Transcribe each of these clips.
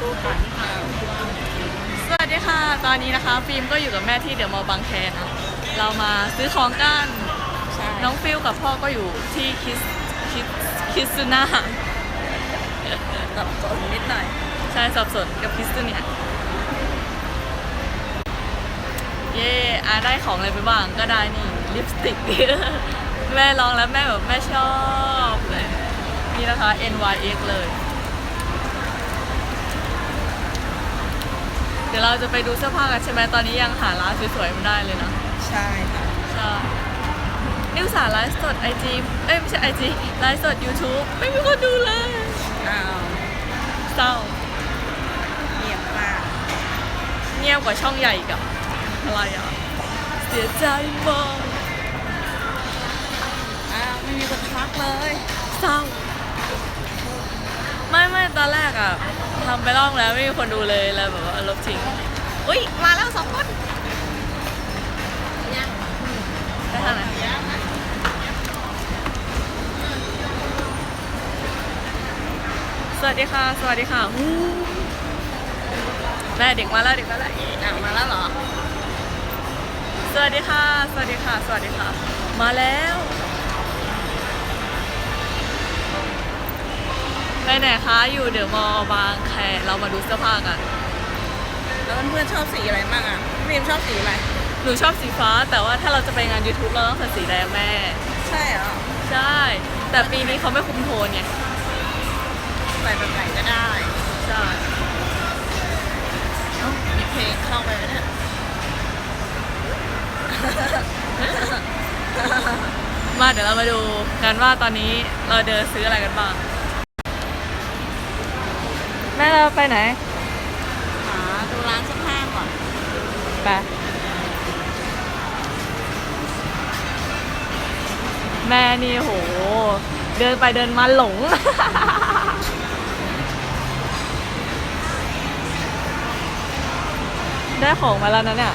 สวัสดีค่ะ ตอนนี้นะคะฟิล์มก็อยู่กับแม่ที่เดอะมอลล์บางแคนะ เรามาซื้อของกัน น้องฟิลกับพ่อก็อยู่ที่คิสคิสคิสซูน่าสับสนนิดหน่อย ใช่สับสนกับคิสซูเนียเย่อาได้ของอะไรไปบ้างก็ได้นี่ลิปสติก แม่ลองแล้วแม่แบบแม่ชอบเลยนี่นะคะ NYX เลย เดี๋ยวเราจะไปดูเสื้อผ้ากันใช่ไหมตอนนี้ยังหาร้านสวยๆไม่ได้เลยนะใช่ค่ะใช่นิวสาไลฟ์สดไอจีเอ้ยไม่ใช่ไอจีไลฟ์สด YouTube ไม่มีคนดูเลยอ้าวเศร้าเงียบมากเงียบกว่าช่องใหญ่อีกับอะไรอะเสียใจมากอ้าวไม่มีคนทักเลยเศร้าไม่ไม่ตอนแรกอะ ทำไปรอบแล้วไม่มีคนดูเลยแล้วแบบว่าลบทิ้งอุ้ยมาแล้วสองคนได้ทางไหนสวัสดีค่ะ สวัสดีค่ะอู้แม่เด็กมาแล้วเด็กมาแล้วอะมาแล้วเหรอ สวัสดีค่ะ สวัสดีค่ะ สวัสดีค่ะ มาแล้ว ไปไหนคะอยู่เดอะมอลล์บางแคเรามาดูเสื้อผ้ากัน แล้วเพื่อนๆชอบสีอะไรบ้างอะฟิล์มชอบสีอะไร หนูชอบสีฟ้า แต่ว่าถ้าเราจะไปงาน YouTube เราต้องใส่สีแดงแม่ ใช่เหรอใช่ แต่ปีนี้เขาไม่คุมโทนไงใส่แบบไหนก็ได้ใช่เอ้ามีเพลงเข้าไปไหมเนี่ย มาเดี๋ยวเรามาดูกันว่าตอนนี้เราเดินซื้ออะไรกันบ้าง แม่เราไปไหนหาดูร้านเสื้อผ้าก่อนไปแม่นี่โห เดินไปเดินมาหลง ได้ของมาแล้วนะเนี่ย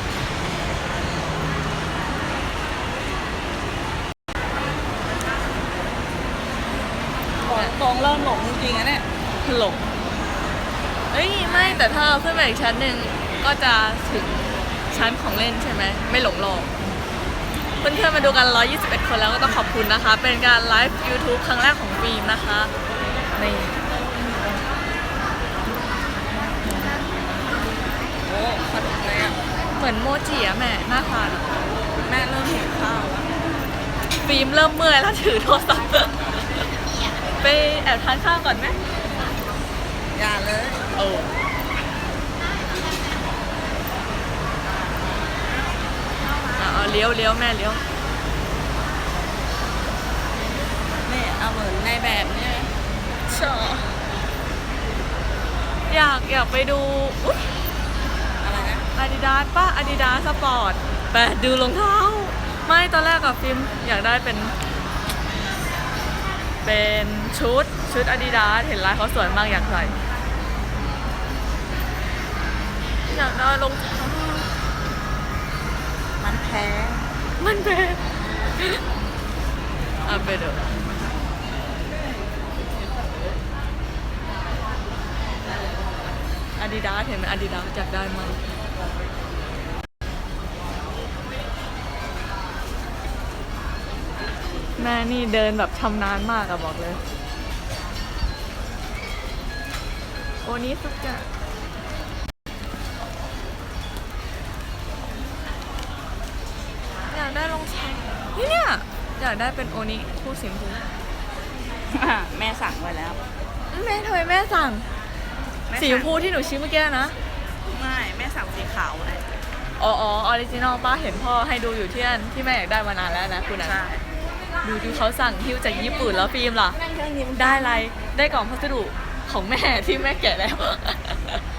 ของกองเริ่มหลงจริงๆอะเนี่ยหลง เอ้ยไม่แต่ถ้าเราขึ้นไปอีกชั้นหนึ่งก็จะถึงชั้นของเล่นใช่ไหมไม่หลงหรอกเพื่อนๆมาดูกัน 121 คนแล้วก็ต้องขอบคุณนะคะ เป็นการไลฟ์ YouTube ครั้งแรกของฟิล์มนะคะนี่โอ้ขนมอะไรอะเหมือนโมจิอะแม่หน่าทานแม่เริ่มหิวข้าวแล้วฟิล์มเริ่มเมื่อยแล้วถือโทรศัพท์ไปแอบทานข้าวก่อนไหมอย่าเลย โอ้อะเอาเลี้ยวเลี้ยวแม่เลี้ยวนี่เอาเหมือนในแบบนี้ไหมชออยากอยากไปดูอุ๊ยอะไรนะอาดิดาสป่ะอาดิดาสปอร์ตไปดูรองเท้า ไม่ตอนแรกกับฟิล์มอยากได้เป็น เป็นชุดชุดอาดิดาสเห็นลายเขาสวยมากอยากใส่ อยากได้รองท้ามันแพงมันแพงอะไปเดูอาดิดาสเห็นไหมอาดิดาสอยากได้มากแม่นี่เดินแบบชำนาญมากอะบอกเลย โอนี้สุดจะ ได้รองเท้านี่เนี่ยอยากได้เป็นโอนี้คู่สีชมพูแม่สั่งไว้แล้ว แม่ทำไมแม่สั่ง แม่สีชมพูที่หนูชี้เมื่อกี้นะ ไม่แม่สั่งสีขาวเลยอ๋ออ๋อออริจินอลป้าเห็นพ่อให้ดูอยู่ที่นั่นที่แม่อยากได้มานานแล้วนะคุณอะใช่ดูดูเขาสั่งฮิ้วจากญี่ปุ่นแล้วฟิล์มล่ะ ได้อะไร ได้กล่องพัสดุของแม่ที่แม่แกะแล้ว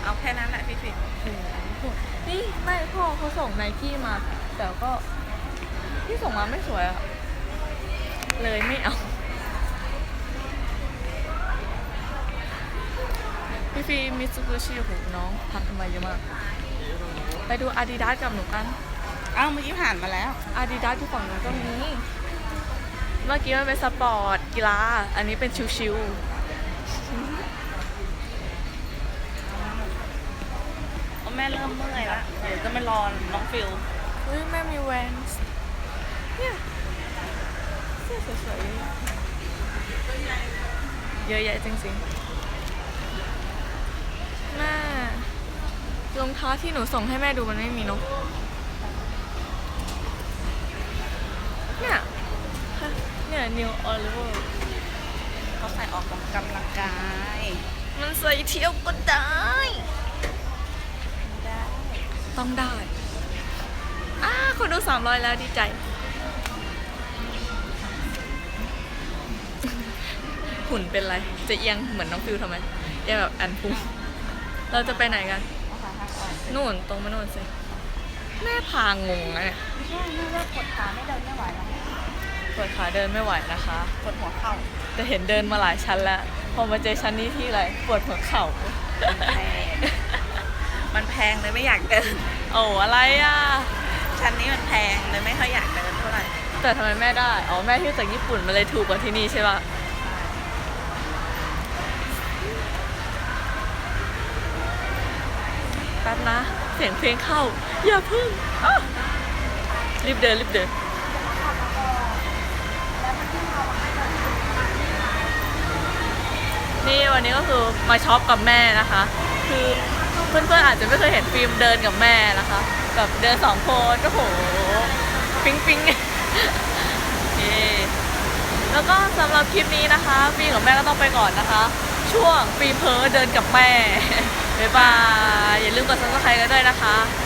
เอาแค่นั้นแหละพี่ฟิล์มนี่ไม่พ่อเขาส่งไนกี้มา แต่ก็ ที่ส่งมาไม่สวยอะเลยไม่เอา พี่ฟีมิตซูบิชิโหน้องทักทำไมเยอะมาก ไปดูอาดิดาสกับหนูกัน เอ้าเมื่อกี้ผ่านมาแล้วอาดิดาสที่ฝั่งนู้นก็มี เมื่อกี้มันเป็นสปอร์ตกีฬา อันนี้เป็นชิวๆแม่เริ่มเมื่อยละเดี๋ยวจะไปรอน้องฟิลเฮ้ยแม่มีแวนส์ เนี่ยเสื้อสวยๆเยอะแยะจริงๆแม่รองเท้าที่หนูส่งให้แม่ดูมันไม่มีเนกเนี่ยเนี่ย New Oliver เขาใส่ออกกำลังกาย มันใส่เที่ยวก็ได้ได้ต้องได้ อ้าคนดูสามร้อยแล้วดีใจ หุ่นเป็นไร จะเอียงเหมือนน้องฟิวทำไมเอียงแบบแอนพุงเราจะไปไหนกันเอาขาหักก่อนนู่นตรงมานู่นสิ แม่พางงอะเนี่ยไม่ใช่แม่ว่ากดขาไม่เดินไม่ไหวแล้วปวดขาเดินไม่ไหวนะคะกดหัวเข่าแต่เห็นเดินมาหลายชั้นแล้ว พอมาเจอชั้นนี้ที่ไรปวดหัวเข่ามันแพงมันแพงเลยไม่อยากเดิน โอ้อะไรอะ ชั้นนี้มันแพงเลยไม่ค่อยอยากเดินเท่าไหร่ แต่ทำไมแม่ได้ อ๋อแม่ที่จากญี่ปุ่นมาเลยถูกกว่าที่นี่ใช่ปะ ป๊บนะ เสียงเพลงเข้า อย่าพึ่งรีบเดินรีบเดินนี่วันนี้ก็คือมาช็อปกับแม่นะคะ คือเพื่อนๆอาจจะไม่เคยเห็นฟิล์มเดินกับแม่นะคะแบบเดินสองคนโอ้โหปิ๊งปิ๊งเคแล้วก็สำหรับคลิปนี้นะคะฟิล์มกับแม่ก็ต้องไปก่อนนะคะ ช่วงฟิล์มเพอเดินกับแม่ บ๊ายบาย อย่าลืมกดซับสไครต์กันด้วยนะคะ